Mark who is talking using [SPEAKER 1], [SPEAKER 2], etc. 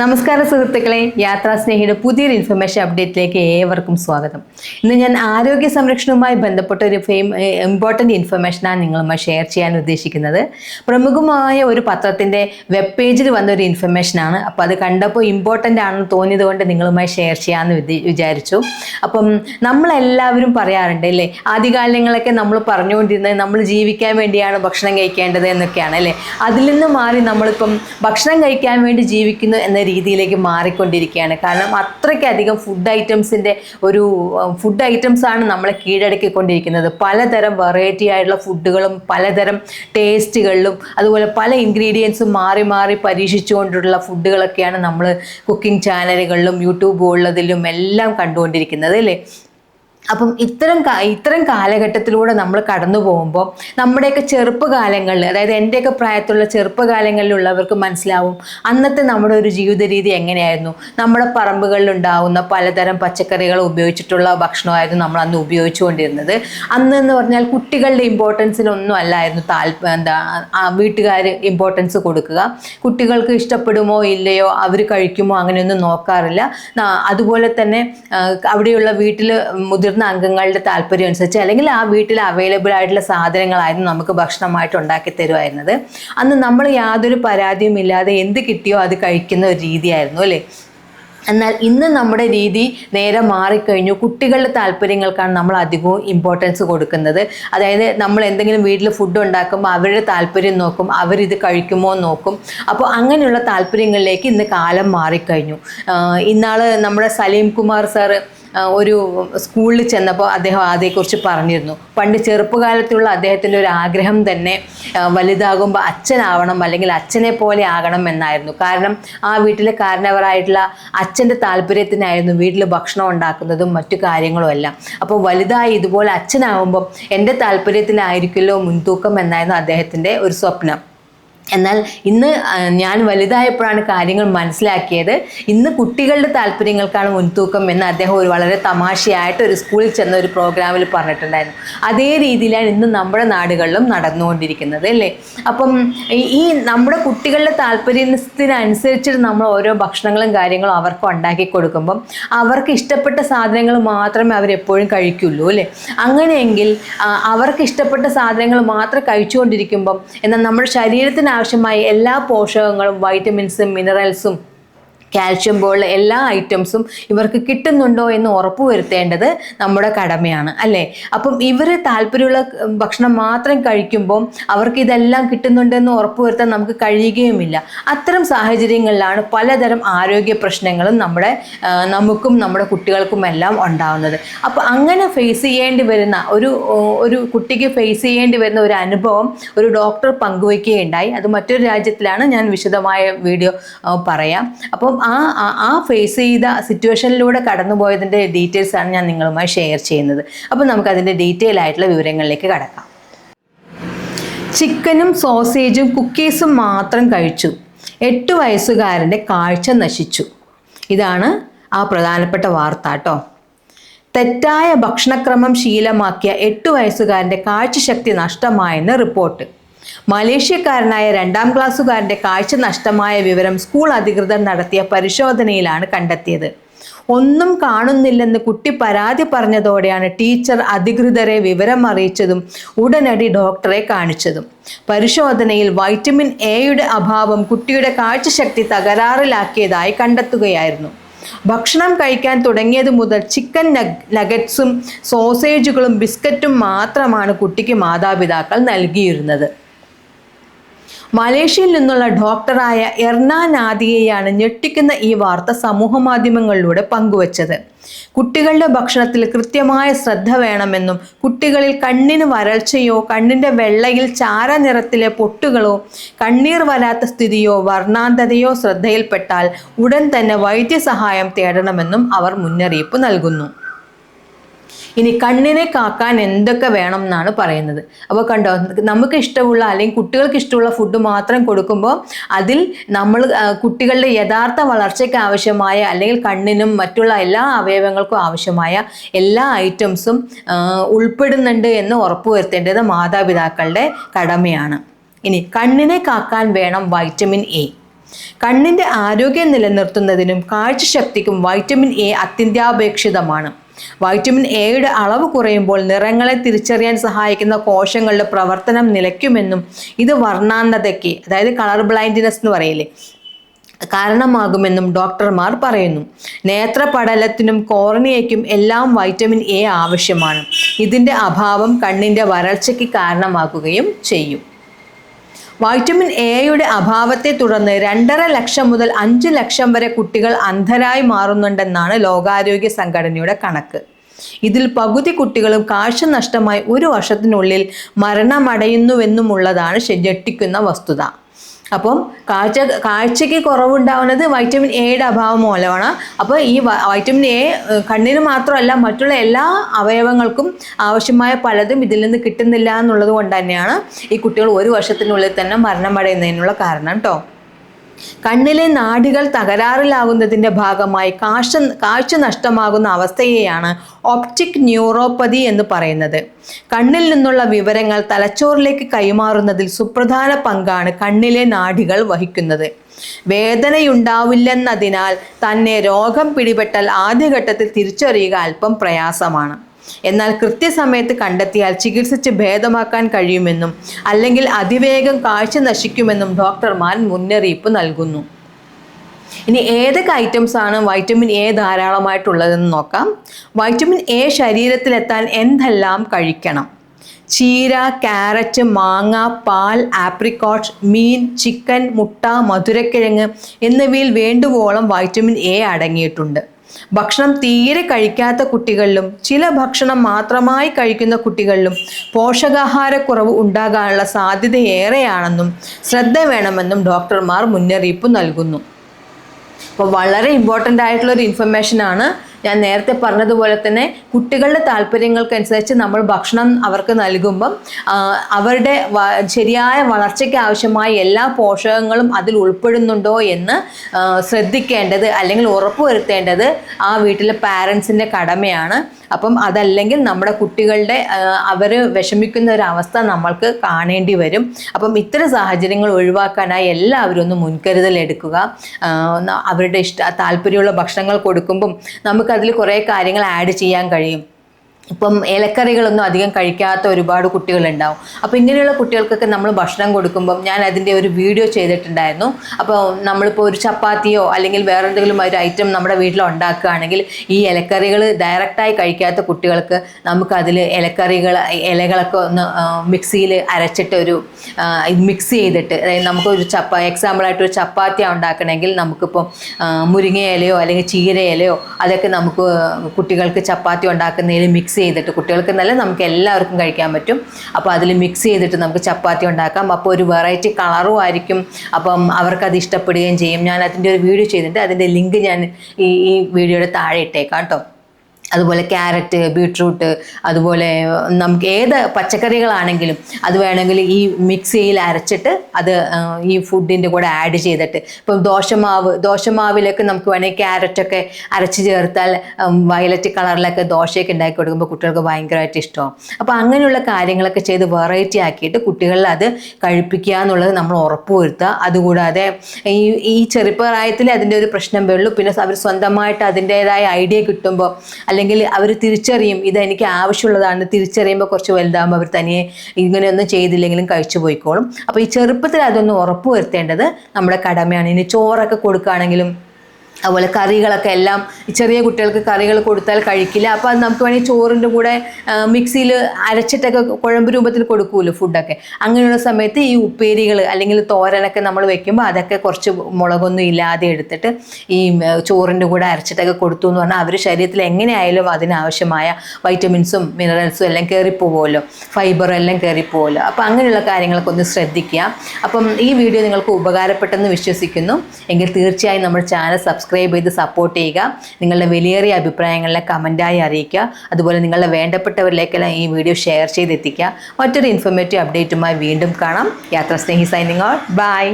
[SPEAKER 1] നമസ്കാരം സുഹൃത്തുക്കളെ. യാത്രാ സ്നേഹിയുടെ പുതിയൊരു ഇൻഫർമേഷൻ അപ്ഡേറ്റിലേക്ക് ഏവർക്കും സ്വാഗതം. ഇന്ന് ഞാൻ ആരോഗ്യ സംരക്ഷണവുമായി ബന്ധപ്പെട്ട ഒരു ഫെയിം ഇമ്പോർട്ടന്റ് ഇൻഫർമേഷനാണ് നിങ്ങളുമായി ഷെയർ ചെയ്യാൻ ഉദ്ദേശിക്കുന്നത്. പ്രമുഖമായ ഒരു പത്രത്തിന്റെ വെബ് പേജിൽ വന്ന ഒരു ഇൻഫർമേഷനാണ് അപ്പോൾ അത് കണ്ടപ്പോൾ ഇമ്പോർട്ടന്റ് ആണെന്ന് തോന്നിയത് കൊണ്ട് നിങ്ങളുമായി ഷെയർ ചെയ്യാമെന്ന് വിചാരിച്ചു. അപ്പം നമ്മളെല്ലാവരും പറയാറുണ്ട് അല്ലേ? ആദ്യകാലങ്ങളൊക്കെ നമ്മൾ പറഞ്ഞുകൊണ്ടിരുന്നത് നമ്മൾ ജീവിക്കാൻ വേണ്ടിയാണ് ഭക്ഷണം കഴിക്കേണ്ടത് എന്നൊക്കെയാണ് അല്ലേ? അതിൽ നിന്ന് മാറി നമ്മളിപ്പം ഭക്ഷണം കഴിക്കാൻ വേണ്ടി ജീവിക്കുന്നു എന്ന രീതിയിലേക്ക് മാറിക്കൊണ്ടിരിക്കുകയാണ്. കാരണം അത്രയ്ക്കധികം ഫുഡ് ഐറ്റംസിന്റെ ഒരു ഫുഡ് ഐറ്റംസാണ് നമ്മളെ കീഴടക്കിക്കൊണ്ടിരിക്കുന്നത്. പലതരം വെറൈറ്റി ആയിട്ടുള്ള ഫുഡുകളും പലതരം ടേസ്റ്റുകളിലും അതുപോലെ പല ഇൻഗ്രീഡിയൻസും മാറി മാറി പരീക്ഷിച്ചുകൊണ്ടുള്ള ഫുഡുകളൊക്കെയാണ് നമ്മൾ കുക്കിംഗ് ചാനലുകളിലും യൂട്യൂബ് ഉള്ളതിലും എല്ലാം കണ്ടുകൊണ്ടിരിക്കുന്നത് അല്ലേ? അപ്പം ഇത്തരം ഇത്തരം കാലഘട്ടത്തിലൂടെ നമ്മൾ കടന്നു പോകുമ്പോൾ നമ്മുടെയൊക്കെ ചെറുപ്പകാലങ്ങളിൽ അതായത് എന്റെയൊക്കെ പ്രായത്തിലുള്ള ചെറുപ്പകാലങ്ങളിലുള്ളവർക്ക് മനസ്സിലാവും അന്നത്തെ നമ്മുടെ ഒരു ജീവിത രീതി എങ്ങനെയായിരുന്നു. നമ്മുടെ പറമ്പുകളിൽ ഉണ്ടാവുന്ന പലതരം പച്ചക്കറികൾ ഉപയോഗിച്ചിട്ടുള്ള ഭക്ഷണമായിരുന്നു നമ്മൾ അന്ന് ഉപയോഗിച്ചുകൊണ്ടിരുന്നത്. അന്ന് എന്ന് പറഞ്ഞാൽ കുട്ടികളുടെ ഇമ്പോർട്ടൻസിനൊന്നും അല്ലായിരുന്നു താല്പര്യം എന്താ വീട്ടുകാർ ഇമ്പോർട്ടൻസ് കൊടുക്കുക. കുട്ടികൾക്ക് ഇഷ്ടപ്പെടുമോ ഇല്ലയോ അവർ കഴിക്കുമോ അങ്ങനെയൊന്നും നോക്കാറില്ല. അതുപോലെ തന്നെ അവിടെയുള്ള വീട്ടിൽ മുതിർന്ന അംഗങ്ങളുടെ താല്പര്യം അനുസരിച്ച് അല്ലെങ്കിൽ ആ വീട്ടിൽ അവൈലബിൾ ആയിട്ടുള്ള സാധനങ്ങളായിരുന്നു നമുക്ക് ഭക്ഷണമായിട്ട് ഉണ്ടാക്കി തരുമായിരുന്നത്. അന്ന് നമ്മൾ യാതൊരു പരാതിയും ഇല്ലാതെ എന്ത് കിട്ടിയോ അത് കഴിക്കുന്ന ഒരു രീതിയായിരുന്നു അല്ലേ? എന്നാൽ ഇന്ന് നമ്മുടെ രീതി നേരെ മാറിക്കഴിഞ്ഞു. കുട്ടികളുടെ താല്പര്യങ്ങൾക്കാണ് നമ്മൾ അധികവും ഇമ്പോർട്ടൻസ് കൊടുക്കുന്നത്. അതായത് നമ്മൾ എന്തെങ്കിലും വീട്ടിൽ ഫുഡ് ഉണ്ടാക്കുമ്പോൾ അവരുടെ താല്പര്യം നോക്കും അവരിത് കഴിക്കുമോ നോക്കും. അപ്പോൾ അങ്ങനെയുള്ള താല്പര്യങ്ങളിലേക്ക് ഇന്ന് കാലം മാറിക്കഴിഞ്ഞു. ഇന്നാൾ നമ്മുടെ സലീം കുമാർ സാറ് ഒരു സ്കൂളിൽ ചെന്നപ്പോൾ അദ്ദേഹം അതേക്കുറിച്ച് പറഞ്ഞിരുന്നു. പണ്ട് ചെറുപ്പകാലത്തുള്ള അദ്ദേഹത്തിന്റെ ഒരു ആഗ്രഹം തന്നെ വലുതാകുമ്പോൾ അച്ഛനാവണം അല്ലെങ്കിൽ അച്ഛനെ പോലെ ആകണം എന്നായിരുന്നു. കാരണം ആ വീട്ടിലെ കാരണവരായിട്ടുള്ള അച്ഛന്റെ താല്പര്യത്തിനായിരുന്നു വീട്ടിൽ ഭക്ഷണം ഉണ്ടാക്കുന്നതും മറ്റു കാര്യങ്ങളും എല്ലാം. അപ്പോൾ വലുതായി ഇതുപോലെ അച്ഛനാവുമ്പോൾ എന്റെ താല്പര്യത്തിലായിരിക്കുമല്ലോ മുൻതൂക്കം എന്നായിരുന്നു അദ്ദേഹത്തിന്റെ ഒരു സ്വപ്നം. എന്നാൽ ഇന്ന് ഞാൻ വലുതായപ്പോഴാണ് കാര്യങ്ങൾ മനസ്സിലാക്കിയത്. ഇന്ന് കുട്ടികളുടെ താല്പര്യങ്ങൾക്കാണ് മുൻതൂക്കം എന്ന് അദ്ദേഹം ഒരു വളരെ തമാശയായിട്ട് ഒരു സ്കൂളിൽ ചെന്ന ഒരു പ്രോഗ്രാമിൽ പറഞ്ഞിട്ടുണ്ടായിരുന്നു. അതേ രീതിയിലാണ് ഇന്ന് നമ്മുടെ നാടുകളിലും നടന്നുകൊണ്ടിരിക്കുന്നത് അല്ലേ? അപ്പം ഈ- നമ്മുടെ കുട്ടികളുടെ താല്പര്യത്തിനനുസരിച്ചിട്ട് നമ്മൾ ഓരോ ഭക്ഷണങ്ങളും കാര്യങ്ങളും അവർക്ക് ഉണ്ടാക്കി കൊടുക്കുമ്പം അവർക്ക് ഇഷ്ടപ്പെട്ട സാധനങ്ങൾ മാത്രമേ അവരെപ്പോഴും കഴിക്കുള്ളൂ അല്ലേ? അങ്ങനെയെങ്കിൽ അവർക്ക് ഇഷ്ടപ്പെട്ട സാധനങ്ങൾ മാത്രം കഴിച്ചുകൊണ്ടിരിക്കുമ്പം എന്നാൽ നമ്മുടെ ശരീരത്തിന് ആവശ്യമായ എല്ലാ പോഷകങ്ങളും വൈറ്റമിൻസും മിനറൽസും കാൽഷ്യം പോലുള്ള എല്ലാ ഐറ്റംസും ഇവർക്ക് കിട്ടുന്നുണ്ടോ എന്ന് ഉറപ്പ് വരുത്തേണ്ടത് നമ്മുടെ കടമയാണ് അല്ലേ? അപ്പം ഇവർ താല്പര്യമുള്ള ഭക്ഷണം മാത്രം കഴിക്കുമ്പം അവർക്ക് ഇതെല്ലാം കിട്ടുന്നുണ്ടെന്ന് ഉറപ്പ് വരുത്താൻ നമുക്ക് കഴിയുകയുമില്ല. അത്തരം സാഹചര്യങ്ങളിലാണ് പലതരം ആരോഗ്യ പ്രശ്നങ്ങളും നമ്മുടെ നമുക്കും നമ്മുടെ കുട്ടികൾക്കും എല്ലാം ഉണ്ടാവുന്നത്. അപ്പോൾ അങ്ങനെ ഫേസ് ചെയ്യേണ്ടി വരുന്ന ഒരു ഒരു കുട്ടിക്ക് ഫേസ് ചെയ്യേണ്ടി വരുന്ന ഒരു അനുഭവം ഒരു ഡോക്ടർ പങ്കുവയ്ക്കുകയുണ്ടായി. അത് മറ്റൊരു രാജ്യത്തിലാണ് ഞാൻ വിശദമായ വീഡിയോ പറയാം. അപ്പം ആ ആ- ആ ഫേസ് ചെയ്ത സിറ്റുവേഷനിലൂടെ ഡീറ്റെയിൽസ് ആണ് ഞാൻ നിങ്ങളുമായി ഷെയർ ചെയ്യുന്നത്. അപ്പോൾ നമുക്ക് അതിന്റെ ഡീറ്റെയിൽ ആയിട്ടുള്ള വിവരങ്ങളിലേക്ക് കടക്കാം. ചിക്കനും സോസേജും കുക്കീസും മാത്രം കഴിച്ചു. എട്ട് വയസ്സുകാരന്റെ കാഴ്ച നശിച്ചു. ഇതാണ് ആ പ്രധാനപ്പെട്ട വാർത്ത കേട്ടോ. തെറ്റായ ഭക്ഷണക്രമം ശീലമാക്കിയ എട്ട് വയസ്സുകാരന്റെ കാഴ്ചശക്തി നഷ്ടമായെന്ന് റിപ്പോർട്ട് മലേഷ്യക്കാരനായ രണ്ടാം ക്ലാസ്സുകാരന്റെ കാഴ്ച നഷ്ടമായ വിവരം സ്കൂൾ അധികൃതർ നടത്തിയ പരിശോധനയിലാണ് കണ്ടെത്തിയത്. ഒന്നും കാണുന്നില്ലെന്ന് കുട്ടി പരാതി പറഞ്ഞതോടെയാണ് ടീച്ചർ അധികൃതരെ വിവരം അറിയിച്ചതും ഉടനടി ഡോക്ടറെ കാണിച്ചതും. പരിശോധനയിൽ വൈറ്റമിൻ എയുടെ അഭാവം കുട്ടിയുടെ കാഴ്ചശക്തി തകരാറിലാക്കിയതായി കണ്ടെത്തുകയായിരുന്നു. ഭക്ഷണം കഴിക്കാൻ തുടങ്ങിയത് മുതൽ ചിക്കൻ നഗ് നഗറ്റ്സും സോസേജുകളും ബിസ്ക്കറ്റും മാത്രമാണ് കുട്ടിക്ക് മാതാപിതാക്കൾ നൽകിയിരുന്നത്. മലേഷ്യയിൽ നിന്നുള്ള ഡോക്ടറായ എർണാ നാദിയെയാണ് ഞെട്ടിക്കുന്ന ഈ വാർത്ത സമൂഹ മാധ്യമങ്ങളിലൂടെ പങ്കുവച്ചത്. കുട്ടികളുടെ ഭക്ഷണത്തിൽ കൃത്യമായ ശ്രദ്ധ വേണമെന്നും കുട്ടികളിൽ കണ്ണിന് വരൾച്ചയോ കണ്ണിന്റെ വെള്ളയിൽ ചാര നിറത്തിലെ പൊട്ടുകളോ കണ്ണീർ വരാത്ത സ്ഥിതിയോ വർണാന്തതയോ ശ്രദ്ധയിൽപ്പെട്ടാൽ ഉടൻ തന്നെ വൈദ്യസഹായം തേടണമെന്നും അവർ മുന്നറിയിപ്പ് നൽകുന്നു. ഇനി കണ്ണിനെ കാക്കാൻ എന്തൊക്കെ വേണം എന്നാണ് പറയുന്നത്. അപ്പോൾ കണ്ടോ നമുക്ക് ഇഷ്ടമുള്ള അല്ലെങ്കിൽ കുട്ടികൾക്ക് ഇഷ്ടമുള്ള ഫുഡ് മാത്രം കൊടുക്കുമ്പോൾ അതിൽ നമ്മൾ കുട്ടികളുടെ യഥാർത്ഥ വളർച്ചയ്ക്ക് ആവശ്യമായ അല്ലെങ്കിൽ കണ്ണിനും മറ്റുള്ള എല്ലാ അവയവങ്ങൾക്കും ആവശ്യമായ എല്ലാ ഐറ്റംസും ഉൾപ്പെടുന്നുണ്ട് എന്ന് ഉറപ്പുവരുത്തേണ്ടത് മാതാപിതാക്കളുടെ കടമയാണ്. ഇനി കണ്ണിനെ കാക്കാൻ വേണം വൈറ്റമിൻ എ കണ്ണിന്റെ ആരോഗ്യം നിലനിർത്തുന്നതിനും കാഴ്ചശക്തിക്കും വൈറ്റമിൻ എ അത്യന്താപേക്ഷിതമാണ്. വൈറ്റമിൻ എയുടെ അളവ് കുറയുമ്പോൾ നിറങ്ങളെ തിരിച്ചറിയാൻ സഹായിക്കുന്ന കോശങ്ങളുടെ പ്രവർത്തനം നിലയ്ക്കുമെന്നും ഇത് വർണാന്തതയ്ക്ക് അതായത് കളർ ബ്ലൈൻഡ്നെസ് എന്ന് പറയില്ലേ കാരണമാകുമെന്നും ഡോക്ടർമാർ പറയുന്നു. നേത്രപടലത്തിനും കോർണിയയ്ക്കും എല്ലാം വൈറ്റമിൻ എ ആവശ്യമാണ്. ഇതിന്റെ അഭാവം കണ്ണിന്റെ വരൾച്ചയ്ക്ക് കാരണമാകുകയും ചെയ്യും. വൈറ്റമിൻ എയുടെ അഭാവത്തെ തുടർന്ന് രണ്ടര ലക്ഷം മുതൽ അഞ്ച് ലക്ഷം വരെ കുട്ടികൾ അന്ധരായി മാറുന്നുണ്ടെന്നാണ് ലോകാരോഗ്യ സംഘടനയുടെ കണക്ക്. ഇതിൽ പകുതി കുട്ടികളും കാഴ്ച നഷ്ടമായി ഒരു വർഷത്തിനുള്ളിൽ മരണമടയുന്നുവെന്നുമുള്ളതാണ് ഞെട്ടിക്കുന്ന വസ്തുത. അപ്പം കാഴ്ച കാഴ്ചയ്ക്ക് കുറവുണ്ടാവുന്നത് വൈറ്റമിൻ എയുടെ അഭാവം മൂലമാണ്. അപ്പോൾ ഈ വൈറ്റമിൻ എ കണ്ണിന് മാത്രമല്ല മറ്റുള്ള എല്ലാ അവയവങ്ങൾക്കും ആവശ്യമായ പലതും ഇതിൽ നിന്ന് കിട്ടുന്നില്ല എന്നുള്ളത് കൊണ്ട് തന്നെയാണ് ഈ കുട്ടികൾ ഒരു വർഷത്തിനുള്ളിൽ തന്നെ മരണമടയുന്നതിനുള്ള കാരണം കേട്ടോ കണ്ണിലെ നാഡികൾ തകരാറിലാകുന്നതിന്റെ ഭാഗമായി കാഴ്ച കാഴ്ച നഷ്ടമാകുന്ന അവസ്ഥയെയാണ് ഒപ്റ്റിക് ന്യൂറോപ്പതി എന്ന് പറയുന്നത്. കണ്ണിൽ നിന്നുള്ള വിവരങ്ങൾ തലച്ചോറിലേക്ക് കൈമാറുന്നതിൽ സുപ്രധാന പങ്കാണ് കണ്ണിലെ നാടികൾ വഹിക്കുന്നത്. വേദനയുണ്ടാവില്ലെന്നതിനാൽ തന്നെ രോഗം പിടിപെട്ടാൽ ആദ്യഘട്ടത്തിൽ തിരിച്ചറിയുക അല്പം പ്രയാസമാണ്. എന്നാൽ കൃത്യസമയത്ത് കണ്ടെത്തിയാൽ ചികിത്സിച്ച് ഭേദമാക്കാൻ കഴിയുമെന്നും അല്ലെങ്കിൽ അതിവേഗം കാഴ്ച നശിക്കുമെന്നും ഡോക്ടർമാർ മുന്നറിയിപ്പ് നൽകുന്നു. ഇനി ഏതൊക്കെ ഐറ്റംസ് ആണ് വൈറ്റമിൻ എ ധാരാളമായിട്ടുള്ളതെന്ന് നോക്കാം. വൈറ്റമിൻ എ ശരീരത്തിലെത്താൻ എന്തെല്ലാം കഴിക്കണം? ചീര ക്യാരറ്റ് മാങ്ങ പാൽ ആപ്രിക്കോട്ട് മീൻ ചിക്കൻ മുട്ട മധുരക്കിഴങ്ങ് എന്നിവയിൽ വേണ്ടുവോളം വൈറ്റമിൻ എ അടങ്ങിയിട്ടുണ്ട്. ഭക്ഷണം തീരെ കഴിക്കാത്ത കുട്ടികളിലും ചില ഭക്ഷണം മാത്രമായി കഴിക്കുന്ന കുട്ടികളിലും പോഷകാഹാരക്കുറവ് ഉണ്ടാകാനുള്ള സാധ്യത ഏറെയാണെന്നും ശ്രദ്ധ വേണമെന്നും ഡോക്ടർമാർ മുന്നറിയിപ്പ് നൽകുന്നു. അപ്പോൾ വളരെ ഇമ്പോർട്ടന്റ് ആയിട്ടുള്ള ഒരു ഇൻഫർമേഷൻ ആണ് ഞാൻ നേരത്തെ പറഞ്ഞതുപോലെ തന്നെ കുട്ടികളുടെ താല്പര്യങ്ങൾക്കനുസരിച്ച് നമ്മൾ ഭക്ഷണം അവർക്ക് നൽകുമ്പം അവരുടെ ശരിയായ വളർച്ചയ്ക്ക് ആവശ്യമായ എല്ലാ പോഷകങ്ങളും അതിൽ ഉൾപ്പെടുന്നുണ്ടോ എന്ന് ശ്രദ്ധിക്കേണ്ടത് അല്ലെങ്കിൽ ഉറപ്പുവരുത്തേണ്ടത് ആ വീട്ടിലെ പാരൻസിന്റെ കടമയാണ്. അപ്പം അതല്ലെങ്കിൽ നമ്മുടെ കുട്ടികളുടെ അവർ വിഷമിക്കുന്ന ഒരു അവസ്ഥ നമ്മൾക്ക് കാണേണ്ടി വരും. അപ്പം ഇത്തരം സാഹചര്യങ്ങൾ ഒഴിവാക്കാനായി എല്ലാവരും ഒന്ന് മുൻകരുതൽ എടുക്കുക അവരുടെ ഇഷ്ട താല്പര്യമുള്ള ഭക്ഷണങ്ങൾ കൊടുക്കുമ്പം നമുക്കതിൽ കുറേ കാര്യങ്ങൾ ആഡ് ചെയ്യാൻ കഴിയും. ഇപ്പം ഇലക്കറികളൊന്നും അധികം കഴിക്കാത്ത ഒരുപാട് കുട്ടികളുണ്ടാവും. അപ്പോൾ ഇങ്ങനെയുള്ള കുട്ടികൾക്കൊക്കെ നമ്മൾ ഭക്ഷണം കൊടുക്കുമ്പം ഞാൻ അതിന്റെ ഒരു വീഡിയോ ചെയ്തിട്ടുണ്ടായിരുന്നു. അപ്പോൾ നമ്മളിപ്പോൾ ഒരു ചപ്പാത്തിയോ അല്ലെങ്കിൽ വേറെ എന്തെങ്കിലും ഒരു ഐറ്റം നമ്മുടെ വീട്ടിൽ ഉണ്ടാക്കുകയാണെങ്കിൽ ഈ ഇലക്കറികൾ ഡയറക്റ്റായി കഴിക്കാത്ത കുട്ടികൾക്ക് നമുക്കതിൽ ഇലക്കറികൾ ഇലകളൊക്കെ ഒന്ന് മിക്സിയിൽ അരച്ചിട്ട് ഒരു മിക്സ് ചെയ്തിട്ട് അതായത് നമുക്കൊരു ചപ്പ എക്സാമ്പിളായിട്ട് ഒരു ചപ്പാത്തി ഉണ്ടാക്കണമെങ്കിൽ നമുക്കിപ്പം മുരിങ്ങയിലയോ അല്ലെങ്കിൽ ചീരയിലയോ അതൊക്കെ നമുക്ക് കുട്ടികൾക്ക് ചപ്പാത്തി ഉണ്ടാക്കുന്നതിൽ മിക്സ് ചെയ്തിട്ട് കുട്ടികൾക്ക് നല്ല നമുക്ക് എല്ലാവർക്കും കഴിക്കാൻ പറ്റും. അപ്പോൾ അതിൽ മിക്സ് ചെയ്തിട്ട് നമുക്ക് ചപ്പാത്തി ഉണ്ടാക്കാം. അപ്പോൾ ഒരു വെറൈറ്റി കളറും ആയിരിക്കും. അപ്പം അവർക്കത് ഇഷ്ടപ്പെടുകയും ചെയ്യും. ഞാൻ അതിന്റെ ഒരു വീഡിയോ ചെയ്തിട്ടുണ്ട് അതിന്റെ ലിങ്ക് ഞാൻ ഈ ഈ വീഡിയോയുടെ താഴെ ഇട്ടേക്കാം കേട്ടോ. അതുപോലെ ക്യാരറ്റ് ബീട്രൂട്ട് അതുപോലെ നമുക്ക് ഏത് പച്ചക്കറികളാണെങ്കിലും അത് വേണമെങ്കിൽ ഈ മിക്സിയിൽ അരച്ചിട്ട് അത് ഈ ഫുഡിന്റെ കൂടെ ആഡ് ചെയ്തിട്ട്. ഇപ്പം ദോശമാവ് ദോശമാവിലൊക്കെ നമുക്ക് വേണമെങ്കിൽ ക്യാരറ്റൊക്കെ അരച്ച് ചേർത്താൽ വയലറ്റ് കളറിലൊക്കെ ദോശയൊക്കെ ഉണ്ടാക്കി കൊടുക്കുമ്പോൾ കുട്ടികൾക്ക് ഭയങ്കരമായിട്ട് ഇഷ്ടമാവും. അപ്പോൾ അങ്ങനെയുള്ള കാര്യങ്ങളൊക്കെ ചെയ്ത് വെറൈറ്റി ആക്കിയിട്ട് കുട്ടികളിൽ അത് കഴിപ്പിക്കുക എന്നുള്ളത് നമ്മൾ ഉറപ്പ് വരുത്തുക. അതുകൂടാതെ ഈ ഈ ചെറുപ്രായത്തിൽ അതിന്റെ ഒരു പ്രശ്നം വരുള്ളൂ. പിന്നെ അവർ സ്വന്തമായിട്ട് അതിന്റേതായ ഐഡിയ കിട്ടുമ്പോൾ അല്ലെങ്കിൽ അവർ തിരിച്ചറിയും ഇത് എനിക്ക് ആവശ്യമുള്ളതാണ്. തിരിച്ചറിയുമ്പോൾ കുറച്ച് വലുതാകുമ്പോൾ അവർ തനിയെ ഇങ്ങനെയൊന്നും ചെയ്തില്ലെങ്കിലും കഴിച്ചു പോയിക്കോളും. അപ്പോൾ ഈ ചെറുപ്പത്തിൽ അതൊന്ന് ഉറപ്പ് വരുത്തേണ്ടത് നമ്മുടെ കടമയാണ്. ഇനി ചോറൊക്കെ കൊടുക്കുകയാണെങ്കിലും അതുപോലെ കറികളൊക്കെ എല്ലാം ചെറിയ കുട്ടികൾക്ക് കറികൾ കൊടുത്താൽ കഴിക്കില്ല. അപ്പോൾ അത് നമുക്ക് വേണമെങ്കിൽ ചോറിന്റെ കൂടെ മിക്സിയിൽ അരച്ചിട്ടൊക്കെ കുഴമ്പ് രൂപത്തിൽ കൊടുക്കുമല്ലോ ഫുഡൊക്കെ. അങ്ങനെയുള്ള സമയത്ത് ഈ ഉപ്പേരികൾ അല്ലെങ്കിൽ തോരനൊക്കെ നമ്മൾ വെക്കുമ്പോൾ അതൊക്കെ കുറച്ച് മുളകൊന്നും ഇല്ലാതെ എടുത്തിട്ട് ഈ ചോറിന്റെ കൂടെ അരച്ചിട്ടൊക്കെ കൊടുത്തു എന്ന് പറഞ്ഞാൽ അവർ ശരീരത്തിൽ എങ്ങനെയായാലും അതിനാവശ്യമായ വൈറ്റമിൻസും മിനറൽസും എല്ലാം കയറിപ്പോവുമല്ലോ ഫൈബറും എല്ലാം കയറിപ്പോവുമല്ലോ അപ്പോൾ അങ്ങനെയുള്ള കാര്യങ്ങളൊക്കെ ഒന്ന് ശ്രദ്ധിക്കുക. അപ്പം ഈ വീഡിയോ നിങ്ങൾക്ക് ഉപകാരപ്പെട്ടെന്ന് വിശ്വസിക്കുന്നു. എങ്കിൽ തീർച്ചയായും നമ്മൾ ചാനൽ സബ്സ്ക്രൈബ് ചെയ്ത് സപ്പോർട്ട് ചെയ്യുക. നിങ്ങളുടെ വിലയേറിയ അഭിപ്രായങ്ങളെ കമന്റായി അറിയിക്കുക. അതുപോലെ നിങ്ങളുടെ വേണ്ടപ്പെട്ടവരിലേക്കെല്ലാം ഈ വീഡിയോ ഷെയർ ചെയ്തെത്തിക്കുക. മറ്റൊരു ഇൻഫോർമേറ്റീവ് അപ്ഡേറ്റുമായി വീണ്ടും കാണാം. യാത്ര സ്നേഹി സൈനിങ് ഔട്ട് ബൈ